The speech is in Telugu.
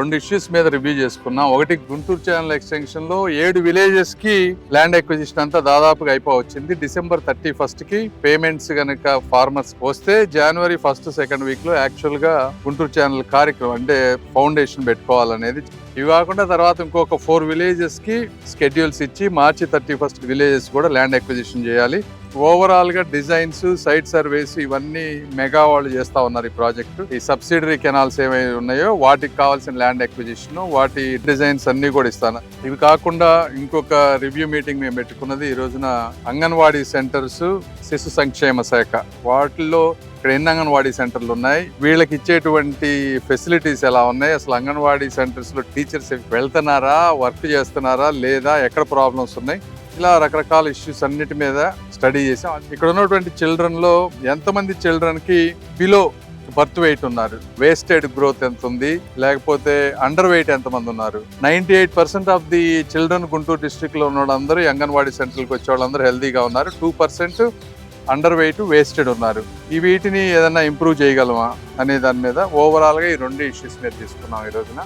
రెండు ఇష్యూస్ మీద రివ్యూ చేసుకున్నాం. ఒకటి గుంటూరు ఛానల్ ఎక్స్టెన్షన్లో ఏడు విలేజెస్కి ల్యాండ్ అక్విజిషన్ అంతా దాదాపుగా అయిపోవచ్చింది. డిసెంబర్ థర్టీ ఫస్ట్కి పేమెంట్స్ కనుక ఫార్మర్స్ వస్తే జనవరి ఫస్ట్ సెకండ్ వీక్లో యాక్చువల్గా గుంటూరు ఛానల్ కార్యక్రమం అంటే ఫౌండేషన్ పెట్టుకోవాలనేది. ఇవి కాకుండా తర్వాత ఇంకొక ఫోర్ విలేజెస్కి స్కెడ్యూల్స్ ఇచ్చి మార్చి థర్టీ ఫస్ట్ విలేజెస్ కూడా ల్యాండ్ అక్విజిషన్ చేయాలి. ఓవరాల్గా డిజైన్స్ సైట్ సర్వేస్ ఇవన్నీ మెగా వాళ్ళు చేస్తా ఉన్నారు ఈ ప్రాజెక్టు ఈ సబ్సిడరీ కెనాల్స్ ఏమైనా ఉన్నాయో వాటికి కావాల్సిన ల్యాండ్ అక్విజిషన్ వాటి డిజైన్స్ అన్నీ కూడా ఇస్తాను. ఇవి కాకుండా ఇంకొక రివ్యూ మీటింగ్ మేము పెట్టుకున్నది ఈ రోజున అంగన్వాడీ సెంటర్స్ శిశు సంక్షేమ శాఖ. వాటిల్లో ఇక్కడ ఎన్ని అంగన్వాడీ సెంటర్లు ఉన్నాయి? వీళ్ళకి ఇచ్చేటువంటి ఫెసిలిటీస్ ఎలా ఉన్నాయి? అసలు అంగన్వాడీ సెంటర్స్లో టీచర్స్ వెళ్తున్నారా? వర్క్ చేస్తున్నారా? లేదా ఎక్కడ ప్రాబ్లమ్స్ ఉన్నాయి? ఇలా రకరకాల ఇష్యూస్ అన్నిటి మీద స్టడీ చేసాం ఇక్కడ ఉన్నటువంటి చిల్డ్రన్లో ఎంతమంది చిల్డ్రన్కి బిలో బర్త్ వెయిట్ ఉన్నారు? వేస్టెడ్ గ్రోత్ ఎంత ఉంది? లేకపోతే అండర్ వెయిట్ ఎంతమంది ఉన్నారు? Ninety eight percent of the children Guntur డిస్ట్రిక్ట్లో ఉన్నవాళ్ళందరూ ఉన్న వాళ్ళందరూ అంగన్వాడీ సెంటర్కి వచ్చే వాళ్ళందరూ హెల్తీగా ఉన్నారు. Two percent under weight wasted ఉన్నారు. ఈ వీటిని ఏదైనా ఇంప్రూవ్ చేయగలమా? అనే దాని మీద ఓవరాల్గా ఈ రెండు ఇష్యూస్ మీద తీసుకున్నాం ఈ రోజున.